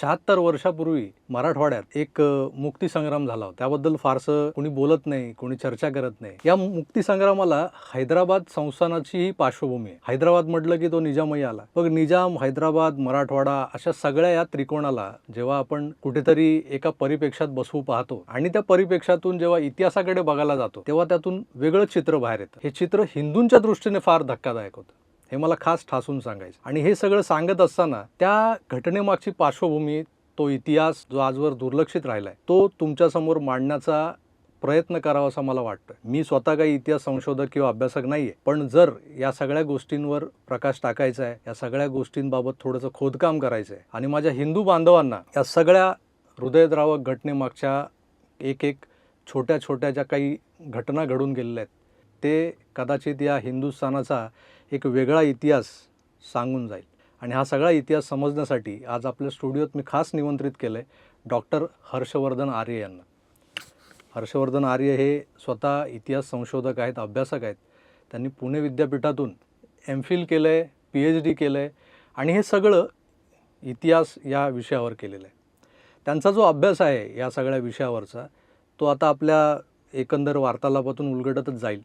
शहात्तर वर्षापूर्वी मराठवाड्यात एक मुक्तीसंग्राम झाला त्याबद्दल फारसं कोणी बोलत नाही कोणी चर्चा करत नाही. या मुक्तीसंग्रामाला हैदराबाद संस्थानाची ही पार्श्वभूमी आहे. हैदराबाद म्हटलं की तो निजामही आला. मग निजाम हैदराबाद मराठवाडा अशा सगळ्या या त्रिकोणाला जेव्हा आपण कुठेतरी एका परिपेक्षात बसवू पाहतो आणि त्या परिपेक्षातून जेव्हा इतिहासाकडे बघायला जातो तेव्हा त्यातून वेगळं चित्र बाहेर येतं. हे चित्र हिंदूंच्या दृष्टीने फार धक्कादायक होतं. हे मला खास ठासून सांगायचं. आणि हे सगळं सांगत असताना त्या घटनेमागची पार्श्वभूमी तो इतिहास जो आजवर दुर्लक्षित राहिला आहे तो तुमच्यासमोर मांडण्याचा प्रयत्न करावा असं मला वाटतं. मी स्वतः काही इतिहास संशोधक किंवा अभ्यासक नाही आहे पण जर या सगळ्या गोष्टींवर प्रकाश टाकायचा आहे या सगळ्या गोष्टींबाबत थोडंसं खोदकाम करायचं आहे आणि माझ्या हिंदू बांधवांना या सगळ्या हृदयद्रावक घटनेमागच्या एक एक छोट्या छोट्या ज्या काही घटना घडून गेलेल्या आहेत ते कदाचित या हिंदुस्थानाचा एक वेगळा इतिहास सांगून जाईल. आणि हा सगळा इतिहास समजण्यासाठी आज आपल्या स्टुडिओत मी खास निमंत्रित केलं आहे डॉक्टर हर्षवर्धन आर्य यांना. हर्षवर्धन आर्य हे स्वतः इतिहास संशोधक आहेत अभ्यासक आहेत. त्यांनी पुणे विद्यापीठातून एम फिल केलं आहे पी एच डी केलं आहे आणि हे सगळं इतिहास या विषयावर केलेलं आहे. त्यांचा जो अभ्यास आहे या सगळ्या विषयावरचा तो आता आपल्या एकंदर वार्तालापातून उलगडतच जाईल.